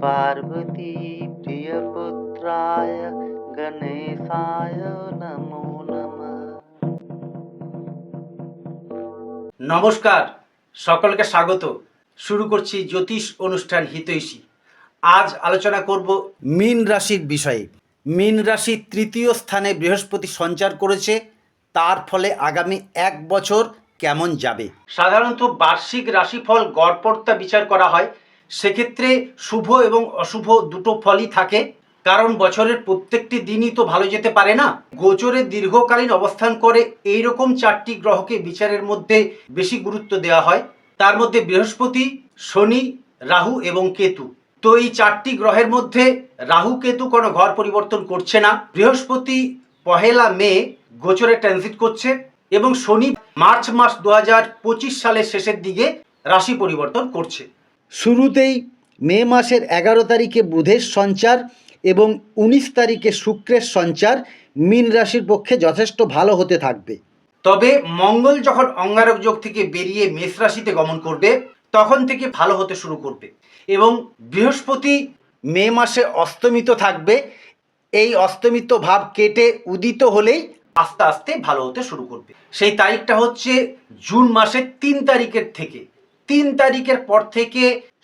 पार्वती प्रियपुत्राय गणेशाय नमो नमः নমস্কার সকলকে স্বাগত শুরু করছি জ্যোতিষ অনুষ্ঠান হিতৈষী আজ আলোচনা করব মীন রাশির বিষয়ে মীন রাশির তৃতীয় স্থানে বৃহস্পতি সঞ্চার করেছে তার ফলে আগামী এক বছর কেমন যাবে সাধারণত বার্ষিক রাশিফল গড়পড়তা বিচার করা হয় সেক্ষেত্রে শুভ এবং অশুভ দুটো ফলই থাকে। কারণ বছরের প্রত্যেকটি দিনই তো ভালো যেতে পারে না। গোচরে দীর্ঘকালীন অবস্থান করে এই রকম চারটি গ্রহকে বিচারের মধ্যে বেশি গুরুত্ব দেওয়া হয়। তার মধ্যে বৃহস্পতি, শনি, রাহু এবং কেতু। তো এই চারটি গ্রহের মধ্যে রাহু কেতু কোনো ঘর পরিবর্তন করছে না। বৃহস্পতি পহেলা মে গোচরে ট্রানজিট করছে এবং শনি মার্চ মাস দু সালের শেষের দিকে রাশি পরিবর্তন করছে। শুরুতেই মে মাসের এগারো তারিখে বুধের সঞ্চার এবং উনিশ তারিখে শুক্রের সঞ্চার মীন রাশির পক্ষে যথেষ্ট ভালো হতে থাকবে। তবে মঙ্গল যখন অঙ্গারক যোগ থেকে বেরিয়ে মেষ রাশিতে গমন করবে, তখন থেকে ভালো হতে শুরু করবে এবং বৃহস্পতি মে মাসে অস্তমিত থাকবে। এই অস্তমিত ভাব কেটে উদিত হলেই আস্তে আস্তে ভালো হতে শুরু করবে। সেই তারিখটা হচ্ছে জুন মাসের তিন তারিখের থেকে। তিন তারিখের পর থেকে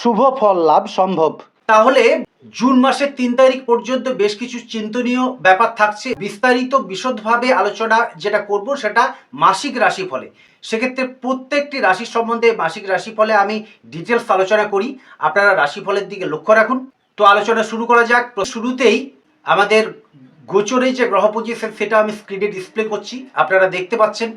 শুভ ফল লাভ সম্ভব। তাহলে জুন মাসের তিন তারিখ পর্যন্ত বেশ কিছু চিন্তনীয় ব্যাপার থাকছে। বিস্তারিত বিশদভাবে আলোচনা যেটা করব সেটা মাসিক রাশি ফলে সেক্ষেত্রে প্রত্যেকটি রাশির সম্বন্ধে মাসিক রাশি ফলে আমি ডিটেলস আলোচনা করি। আপনারা রাশিফলের দিকে লক্ষ্য রাখুন। তো আলোচনা শুরু করা যাক। শুরুতেই আমাদের গোচরে যে গ্রহ পজিশন সেটা আমি স্ক্রিনে ডিসপ্লে করছি। আপনারা দেখতে পাচ্ছেন।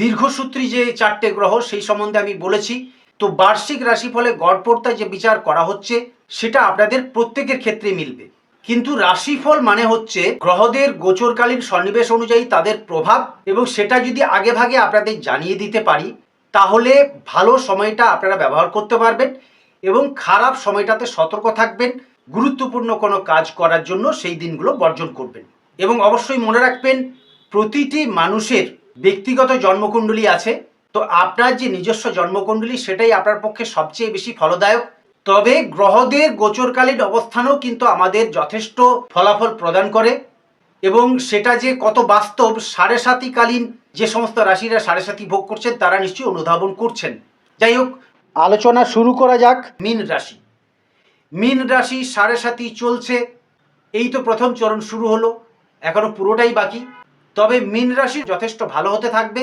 দীর্ঘসূত্রী যে চারটে গ্রহ সেই সম্বন্ধে আমি বলেছি। তো বার্ষিক রাশিফলে গড়পড়তায় যে বিচার করা হচ্ছে, সেটা আপনাদের প্রত্যেকের ক্ষেত্রে মিলবে। কিন্তু রাশিফল মানে হচ্ছে গ্রহদের গোচরকালীন সন্নিবেশ অনুযায়ী তাদের প্রভাব এবং সেটা যদি আগে ভাগে আপনাদের জানিয়ে দিতে পারি, তাহলে ভালো সময়টা আপনারা ব্যবহার করতে পারবেন এবং খারাপ সময়টাতে সতর্ক থাকবেন, গুরুত্বপূর্ণ কোনো কাজ করার জন্য সেই দিনগুলো বর্জন করবেন। এবং অবশ্যই মনে রাখবেন, প্রতিটি মানুষের ব্যক্তিগত জন্মকুণ্ডলী আছে তো আপনার যে নিজস্ব জন্মকুণ্ডলী, সেটাই আপনার পক্ষে সবচেয়ে বেশি ফলদায়ক। তবে গ্রহদের গোচরকালীন অবস্থানও কিন্তু আমাদের যথেষ্ট ফলাফল প্রদান করে এবং সেটা যে কত বাস্তব, সাড়ে সাতিকালীন যে সমস্ত রাশিরা সাড়ে সাতি ভোগ করছেন, তারা নিশ্চয়ই অনুধাবন করছেন। যাই হোক, আলোচনা শুরু করা যাক মিন রাশি। মিন রাশি সাড়ে সাতি চলছে, এই তো প্রথম চরণ শুরু হলো, এখনও পুরোটাই বাকি। তবে মিন রাশি যথেষ্ট ভালো হতে থাকবে।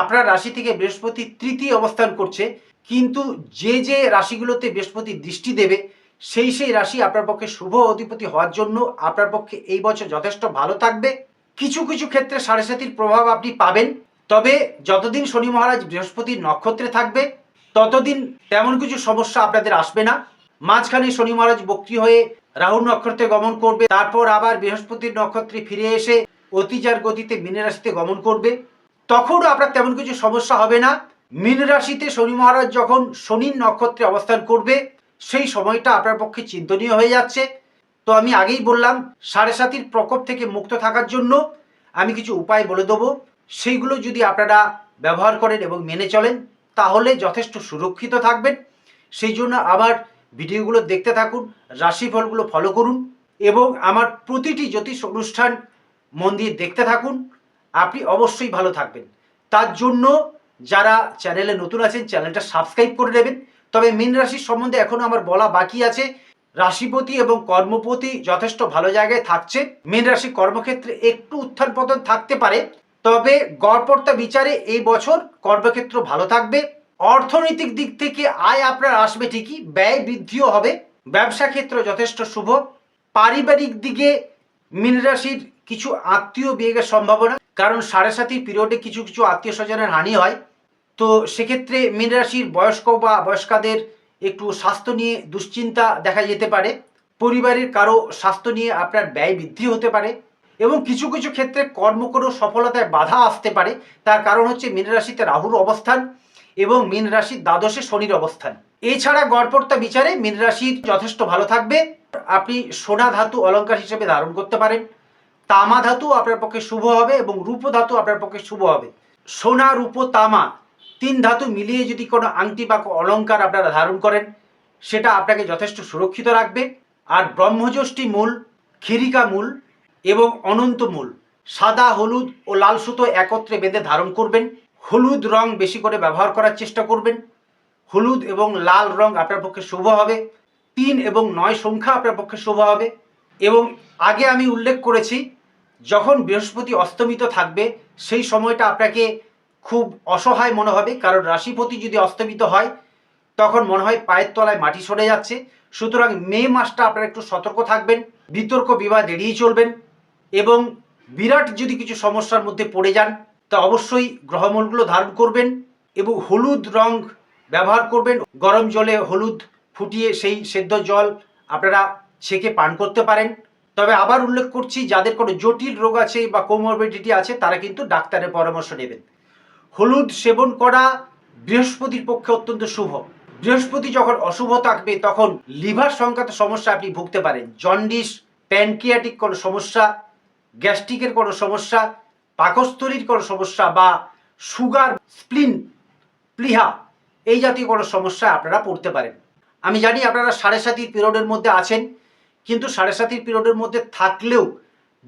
আপনার রাশি থেকে বৃহস্পতি তৃতীয় অবস্থান করছে, কিন্তু যে যে রাশিগুলোতে বৃহস্পতি দৃষ্টি দেবে, সেই সেই রাশি আপনার পক্ষে শুভ অধিপতি হওয়ার জন্য আপনার পক্ষে এই বছর যথেষ্ট ভালো থাকবে। কিছু কিছু ক্ষেত্রে সাড়ে সাতির প্রভাব আপনি পাবেন, তবে যতদিন শনি মহারাজ বৃহস্পতির নক্ষত্রে থাকবে, ততদিন তেমন কিছু সমস্যা আপনাদের আসবে না। মাঝখানে শনি মহারাজ বক্রি হয়ে রাহুর নক্ষত্রে গমন করবে, তারপর আবার বৃহস্পতির নক্ষত্রে ফিরে এসে অতিচার গতিতে মীন রাশিতে গমন করবে। তখনও আপনার তেমন কিছু সমস্যা হবে না। মীন রাশিতে শনি মহারাজ যখন শনির নক্ষত্রে অবস্থান করবে, সেই সময়টা আপনার পক্ষে চিন্তনীয় হয়ে যাচ্ছে। তো আমি আগেই বললাম, সাড়ে সাতির প্রকোপ থেকে মুক্ত থাকার জন্য আমি কিছু উপায় বলে দেবো। সেইগুলো যদি আপনারা ব্যবহার করেন এবং মেনে চলেন, তাহলে যথেষ্ট সুরক্ষিত থাকবেন। সেই জন্য আমার ভিডিওগুলো দেখতে থাকুন, রাশিফলগুলো ফলো করুন এবং আমার প্রতিটি জ্যোতিষ অনুষ্ঠান মন দিয়ে দেখতে থাকুন। আপনি অবশ্যই ভালো থাকবেন। তার জন্য যারা চ্যানেলে নতুন আছেন, চ্যানেলটা সাবস্ক্রাইব করে নেবেন। তবে মীন রাশির সম্বন্ধে এখনও আমার বলা বাকি আছে। রাশিপতি এবং কর্মপতি যথেষ্ট ভালো জায়গায় থাকছে। মীন রাশি কর্মক্ষেত্রে একটু উত্থান পতন থাকতে পারে। তবে গড়পড়তা বিচারে এই বছর কর্মক্ষেত্র ভালো থাকবে। অর্থনৈতিক দিক থেকে আয় আপনার আসবে ঠিকই, ব্যয় বৃদ্ধিও হবে। ব্যবসা ক্ষেত্র যথেষ্ট শুভ। পারিবারিক দিকে মীন রাশির কিছু আত্মীয় বিয়োগের সম্ভাবনা কারণ সাড়ে সাতির পিরিয়ডে কিছু কিছু আত্মীয় স্বজনের হানি হয়। তো সেক্ষেত্রে মীন রাশির বয়স্ক বা বয়স্কাদের একটু স্বাস্থ্য নিয়ে দুশ্চিন্তা দেখা যেতে পারে। পরিবারের কারও স্বাস্থ্য নিয়ে আপনার ব্যয় বৃদ্ধি হতে পারে এবং কিছু কিছু ক্ষেত্রে কর্ম করেও সফলতায় বাধা আসতে পারে। তার কারণ হচ্ছে মীন রাশিতে রাহুর অবস্থান এবং মীন রাশির দ্বাদশে শনির অবস্থান। এছাড়া গড়পড়তা বিচারে মীন রাশির যথেষ্ট ভালো থাকবে। আপনি সোনা, ধাতু, অলংকার হিসেবে ধারণ করতে পারেন। তামা ধাতু আপনার পক্ষে শুভ হবে এবং রূপ ধাতু আপনার পক্ষে শুভ হবে। সোনা, রূপ, তামা তিন ধাতু মিলিয়ে যদি কোনো আংটি বা অলংকার আপনারা ধারণ করেন, সেটা আপনাকে যথেষ্ট সুরক্ষিত রাখবে। আর ব্রহ্মযষ্টি মূল খিরিকা মূল এবং অনন্ত মূল সাদা, হলুদ ও লাল সুতো একত্রে বেঁধে ধারণ করবেন। হলুদ রং বেশি করে ব্যবহার করার চেষ্টা করবেন। হলুদ এবং লাল রং আপনার পক্ষে শুভ হবে। তিন এবং নয় সংখ্যা আপনার পক্ষে শুভ হবে। এবং আগে আমি উল্লেখ করেছি যখন বৃহস্পতি অস্তমিত থাকবে, সেই সময়টা আপনাকে খুব অসহায় মনে হবে, কারণ রাশিপতি যদি অস্তমিত হয়, তখন মনে হয় পায়ের তলায় মাটি সরে যাচ্ছে। সুতরাং মে মাসটা আপনারা একটু সতর্ক থাকবেন, বিতর্ক, বিবাদ এড়িয়ে চলবেন এবং বিরাট যদি কিছু সমস্যার মধ্যে পড়ে যান, তা অবশ্যই গ্রহমূলগুলো ধারণ করবেন এবং হলুদ রং ব্যবহার করবেন। গরম জলে হলুদ ফুটিয়ে সেই সেদ্ধ জল আপনারা ছেঁকে পান করতে পারেন। তবে আবার উল্লেখ করছি, যাদের কোনো জটিল রোগ আছে বা কোমরবিডিটি আছে, তারা কিন্তু ডাক্তারের পরামর্শ নেবেন। হলুদ সেবন করা বৃহস্পতির পক্ষে অত্যন্ত শুভ। বৃহস্পতি যখন অশুভ থাকবে, তখন লিভার সংক্রান্ত সমস্যা আপনি ভুগতে পারেন। জন্ডিস, প্যানক্রিয়াটিক কোনো সমস্যা, গ্যাস্ট্রিকের কোনো সমস্যা, পাকস্থলীর কোনো সমস্যা বা সুগার, স্প্লিন, প্লিহা এই জাতীয় কোনো সমস্যা আপনারা পড়তে পারেন। আমি জানি আপনারা সাড়ে সাতির পিরিয়ডের মধ্যে আছেন। কিন্তু সাড়ে সাতির পিরিয়ডের মধ্যে থাকলেও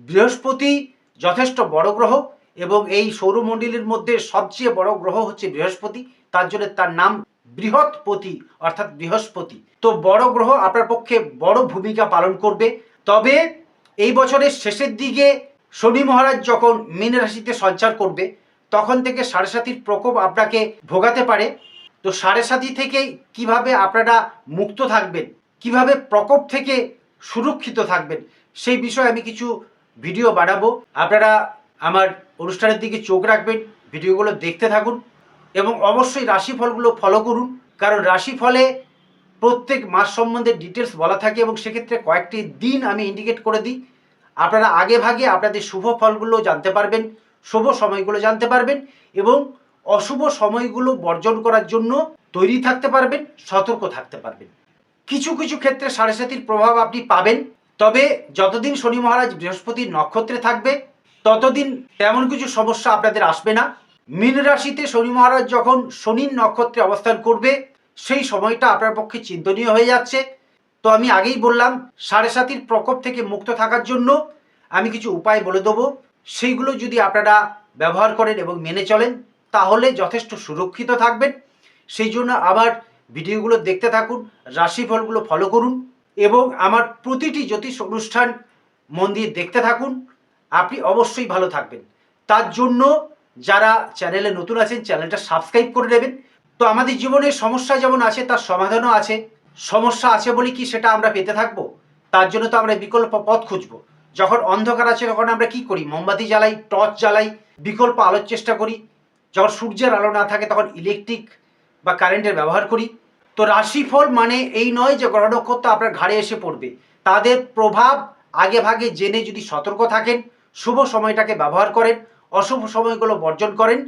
বৃহস্পতি যথেষ্ট বড় গ্রহ এবং এই সৌরমণ্ডলীর মধ্যে সবচেয়ে বড় গ্রহ হচ্ছে বৃহস্পতি। তার জন্য তার নাম বৃহৎপতি অর্থাৎ বৃহস্পতি। তো বড় গ্রহ আপনার পক্ষে বড় ভূমিকা পালন করবে। তবে এই বছরের শেষের দিকে শনি মহারাজ যখন মীন রাশিতে সঞ্চার করবে, তখন থেকে সাড়ে সাতির প্রকোপ আপনাকে ভোগাতে পারে। তো সাড়ে সাতি থেকে কীভাবে আপনারা মুক্ত থাকবেন, কীভাবে প্রকোপ থেকে সুরক্ষিত থাকবেন। সেই বিষয়ে আমি কিছু ভিডিও বানাবো। আপনারা আমার অনুষ্ঠানের দিকে চোখ রাখবেন, ভিডিওগুলো দেখতে থাকুন এবং অবশ্যই রাশিফলগুলো ফলো করুন। কারণ রাশিফলে প্রত্যেক মাস সম্বন্ধে ডিটেলস বলা থাকে এবং সেক্ষেত্রে কয়েকটি দিন আমি ইন্ডিকেট করে দিই। আপনারা আগে ভাগে আপনাদের শুভ ফলগুলো জানতে পারবেন, শুভ সময়গুলো জানতে পারবেন এবং অশুভ সময়গুলো বর্জন করার জন্য তৈরি থাকতে পারবেন, সতর্ক থাকতে পারবেন। কিছু কিছু ক্ষেত্রে সাড়ে সাতির প্রভাব আপনি পাবেন। তবে যতদিন শনি মহারাজ বৃহস্পতির নক্ষত্রে থাকবে, ততদিন তেমন কিছু সমস্যা আপনাদের আসবে না। মীন রাশিতে শনি মহারাজ যখন শনির নক্ষত্রে অবস্থান করবে, সেই সময়টা আপনার পক্ষে চিন্তনীয় হয়ে যাচ্ছে। তো আমি আগেই বললাম, সাড়ে সাতির প্রকোপ থেকে মুক্ত থাকার জন্য আমি কিছু উপায় বলে দেবো। সেইগুলো যদি আপনারা ব্যবহার করেন এবং মেনে চলেন, তাহলে যথেষ্ট সুরক্ষিত থাকবেন। সেই জন্য আমার ভিডিওগুলো দেখতে থাকুন, রাশিফলগুলো ফলো করুন এবং আমার প্রতিটি জ্যোতিষ অনুষ্ঠান মন দিয়ে দেখতে থাকুন। আপনি অবশ্যই ভালো থাকবেন। তার জন্য যারা চ্যানেলে নতুন আছেন চ্যানেলটা সাবস্ক্রাইব করে নেবেন। তো আমাদের জীবনে সমস্যা যেমন আছে, তার সমাধানও আছে। সমস্যা আছে বলে কি সেটা আমরা পেতে থাকব? তার জন্য তো আমরা বিকল্প পথ খুঁজব। যখন অন্ধকার আছে, তখন আমরা কি করি? মোমবাতি জ্বালাই, টর্চ জ্বালাই, বিকল্প আলোর চেষ্টা করি। যখন সূর্যের আলো না থাকে, তখন ইলেকট্রিক বা কারেন্টের ব্যবহার করি। তো রাশিফল মানে এই নয় যে গ্রহ নক্ষত্র আপনার ঘাড়ে এসে পড়বে। তাদের প্রভাব আগে ভাগে জেনে যদি সতর্ক থাকেন, শুভ সময়টাকে ব্যবহার করেন, অশুভ সময়গুলো বর্জন করেন,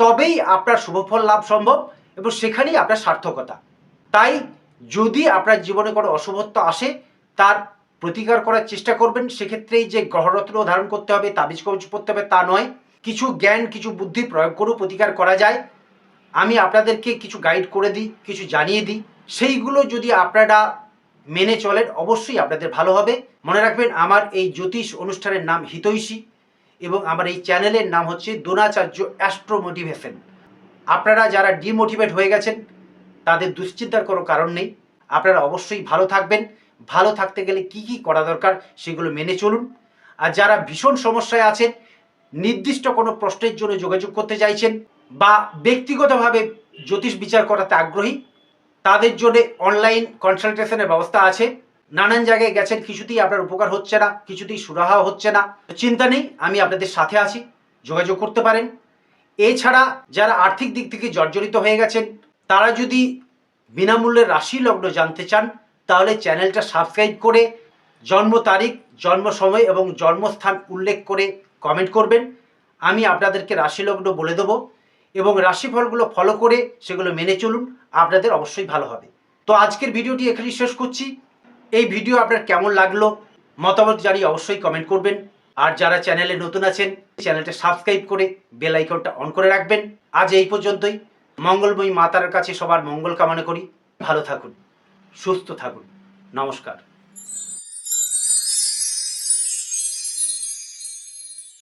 তবেই আপনার শুভফল লাভ সম্ভব এবং সেখানেই আপনার সার্থকতা। তাই যদি আপনার জীবনে কোনো অশুভত্ব আসে, তার প্রতিকার করার চেষ্টা করবেন। সেক্ষেত্রেই যে গ্রহরত্ন ধারণ করতে হবে, তাবিজ কবজ করতে হবে তা নয়। কিছু জ্ঞান, কিছু বুদ্ধি প্রয়োগ করেও প্রতিকার করা যায়। আমি আপনাদেরকে কিছু গাইড করে দিই, কিছু জানিয়ে দিই। সেইগুলো যদি আপনারা মেনে চলেন, অবশ্যই আপনাদের ভালো হবে। মনে রাখবেন, আমার এই জ্যোতিষ অনুষ্ঠানের নাম হিতৈষী এবং আমার এই চ্যানেলের নাম হচ্ছে দ্রোণাচার্য অ্যাস্ট্রো মোটিভেশন আপনারা যারা ডিমোটিভেট হয়ে গেছেন, তাদের দুশ্চিন্তার কোনো কারণ নেই। আপনারা অবশ্যই ভালো থাকবেন। ভালো থাকতে গেলে কি কি করা দরকার, সেগুলো মেনে চলুন। আর যারা ভীষণ সমস্যায় আছেন, নির্দিষ্ট কোনো প্রশ্নের জন্য যোগাযোগ করতে চাইছেন বা ব্যক্তিগতভাবে জ্যোতিষ বিচার করাতে আগ্রহী, তাদের জন্য অনলাইন কনসালটেশনের ব্যবস্থা আছে। নানান জায়গায় গেছেন, কিছুতেই আপনার উপকার হচ্ছে না, কিছুতেই সুরাহা হচ্ছে না। চিন্তা নেই, আমি আপনাদের সাথে আছি, যোগাযোগ করতে পারেন। এছাড়া যারা আর্থিক দিক থেকে জর্জরিত হয়ে গেছেন, তারা যদি বিনামূল্যে রাশি লগ্ন জানতে চান, তাহলে চ্যানেলটা সাবস্ক্রাইব করে জন্ম তারিখ, জন্ম সময় এবং জন্মস্থান উল্লেখ করে কমেন্ট করবেন। আমি আপনাদেরকে রাশি লগ্ন বলে দেবো। এবং রাশিফলগুলো ফলো করে সেগুলো মেনে চলুন, আপনাদের অবশ্যই ভালো হবে। তো আজকের ভিডিওটি এখানেই শেষ করছি। এই ভিডিও আপনার কেমন লাগল, মতামত জানিয়ে অবশ্যই কমেন্ট করবেন। আর যারা চ্যানেলে নতুন আছেন চ্যানেলটা সাবস্ক্রাইব করে বেল আইকনটা অন করে রাখবেন। আজ এই পর্যন্তই। মঙ্গলময়ী মাতার কাছে সবার মঙ্গল কামনা করি। ভালো থাকুন, সুস্থ থাকুন। নমস্কার।